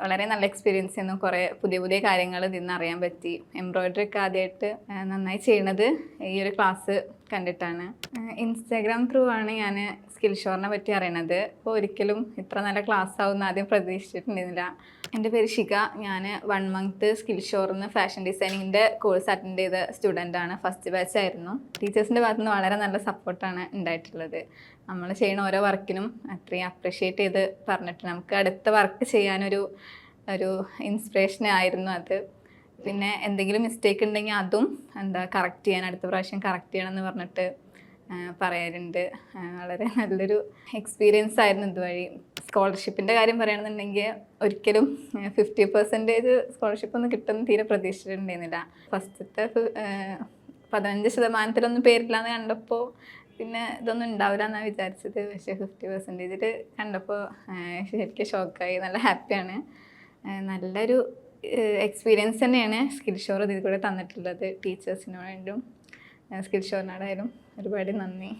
വളരെ നല്ല എക്സ്പീരിയൻസ് ആയിരുന്നു കുറേ പുതിയ പുതിയ കാര്യങ്ങൾ ഇതിൽ നിന്ന് അറിയാൻ പറ്റി. എംബ്രോയിഡറി ഒക്കെ ആദ്യമായിട്ട് നന്നായി ചെയ്യണത് ഈ ഒരു ക്ലാസ് കണ്ടിട്ടാണ്. ഇൻസ്റ്റാഗ്രാം ത്രൂ ആണ് ഞാൻ സ്കിൽ ഷോറിനെ പറ്റി അറിയണത്. അപ്പോൾ ഒരിക്കലും ഇത്ര നല്ല ക്ലാസ് ആവുമെന്ന് ആദ്യം പ്രതീക്ഷിച്ചിട്ടുണ്ടായിരുന്നില്ല. എന്റെ പേര് ശിഖ ഞാൻ വൺ മന്ത് സ്കിൽ ഷോറിന്ന് ഫാഷൻ ഡിസൈനിങ്ങിന്റെ കോഴ്സ് അറ്റൻഡ് ചെയ്ത സ്റ്റുഡന്റ് ആണ്. ഫസ്റ്റ് ബാച്ച് ആയിരുന്നു. ടീച്ചേഴ്സിന്റെ ഭാഗത്തു നിന്ന് വളരെ നല്ല സപ്പോർട്ടാണ് ഉണ്ടായിട്ടുള്ളത്. നമ്മൾ ചെയ്യുന്ന ഓരോ വർക്കിനും അത്രയും അപ്രിഷ്യേറ്റ് ചെയ്ത് പറഞ്ഞിട്ട് നമുക്ക് അടുത്ത വർക്ക് ചെയ്യാനൊരു ഒരു ഇൻസ്പിറേഷൻ ആയിരുന്നു അത്. പിന്നെ എന്തെങ്കിലും മിസ്റ്റേക്ക് ഉണ്ടെങ്കിൽ അതും എന്താ കറക്റ്റ് ചെയ്യാൻ അടുത്ത പ്രാവശ്യം കറക്റ്റ് ചെയ്യണം എന്ന് പറഞ്ഞിട്ട് പറയാറുണ്ട്. വളരെ നല്ലൊരു എക്സ്പീരിയൻസ് ആയിരുന്നു ഇതുവഴി. സ്കോളർഷിപ്പിന്റെ കാര്യം പറയുകയാണെന്നുണ്ടെങ്കിൽ ഒരിക്കലും ഫിഫ്റ്റി പെർസെന്റേജ് സ്കോളർഷിപ്പ് ഒന്നും കിട്ടുമെന്ന് തീരെ പ്രതീക്ഷിച്ചിട്ടുണ്ടായിരുന്നില്ല. ഫസ്റ്റത്തെ പതിനഞ്ച് ശതമാനത്തിലൊന്നും പേരില്ല എന്ന് കണ്ടപ്പോൾ പിന്നെ ഇതൊന്നും ഉണ്ടാവില്ല എന്നാണ് വിചാരിച്ചത്. പക്ഷേ ഫിഫ്റ്റി പെർസെന്റേജിൽ കണ്ടപ്പോൾ ശരിക്കും ഷോക്കായി നല്ല ഹാപ്പിയാണ് നല്ലൊരു എക്സ്പീരിയൻസ് തന്നെയാണ് സ്കിൽ ഷോർ ഇതിൽ കൂടെ തന്നിട്ടുള്ളത് ടീച്ചേഴ്സിനോടും സ്കിൽ ഷോറിനോടായാലും ഒരുപാട് നന്ദി.